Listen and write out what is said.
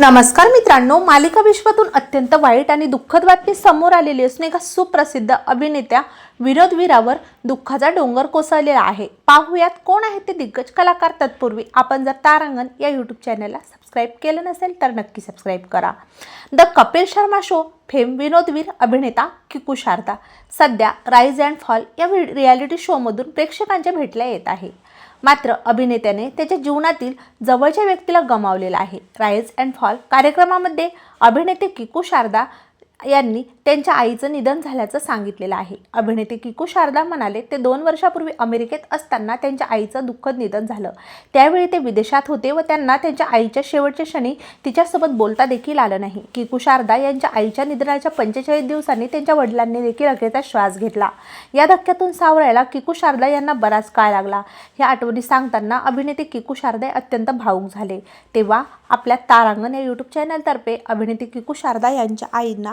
नमस्कार मित्रांनो मालिका विश्वातून अत्यंत वाईट आणि दुःखद बातमी समोर आलेली असून एका सुप्रसिद्ध अभिनेत्या विनोद वीरावर दुःखाचा डोंगर कोसळलेला आहे. पाहूयात कोण आहेत ते दिग्गज कलाकार तत्पूर्वी. आपण जर तारांगण या यूट्यूब चॅनलला सबस्क्राईब केलं नसेल तर नक्की सबस्क्राईब करा. The Kapil Sharma show fame विनोदवीर अभिनेता किकू शारदा. सध्या राईज अँड फॉल या रियालिटी शोमधून प्रेक्षकांच्या भेटल्या येत आहे. मात्र अभिनेत्याने त्याच्या जीवनातील जवळच्या व्यक्तीला गमावलेला आहे. राईज अँड फॉल कार्यक्रमामध्ये अभिनेते किकू शारदा यांनी त्यांच्या आईचं निधन झाल्याचं सांगितलेलं आहे. अभिनेते किकू शारदा म्हणाले ते दोन वर्षापूर्वी अमेरिकेत असताना त्यांच्या आईचं दुःखद निधन झालं. त्यावेळी ते विदेशात होते व त्यांना त्यांच्या आईच्या शेवटच्या क्षणी तिच्यासोबत बोलता देखील आलं नाही. किकू शारदा यांच्या आईच्या निधनाच्या पंचेचाळीस दिवसांनी त्यांच्या वडिलांनी देखील अखेरचा श्वास घेतला. या धक्क्यातून सावरायला किकू शारदा यांना बराच काळ लागला. या आठवणी सांगताना अभिनेते किकू शारदा अत्यंत भावूक झाले. तेव्हा आपल्या तारांगण या यूट्यूब चॅनलतर्फे अभिनेते किकू शारदा यांच्या आईंना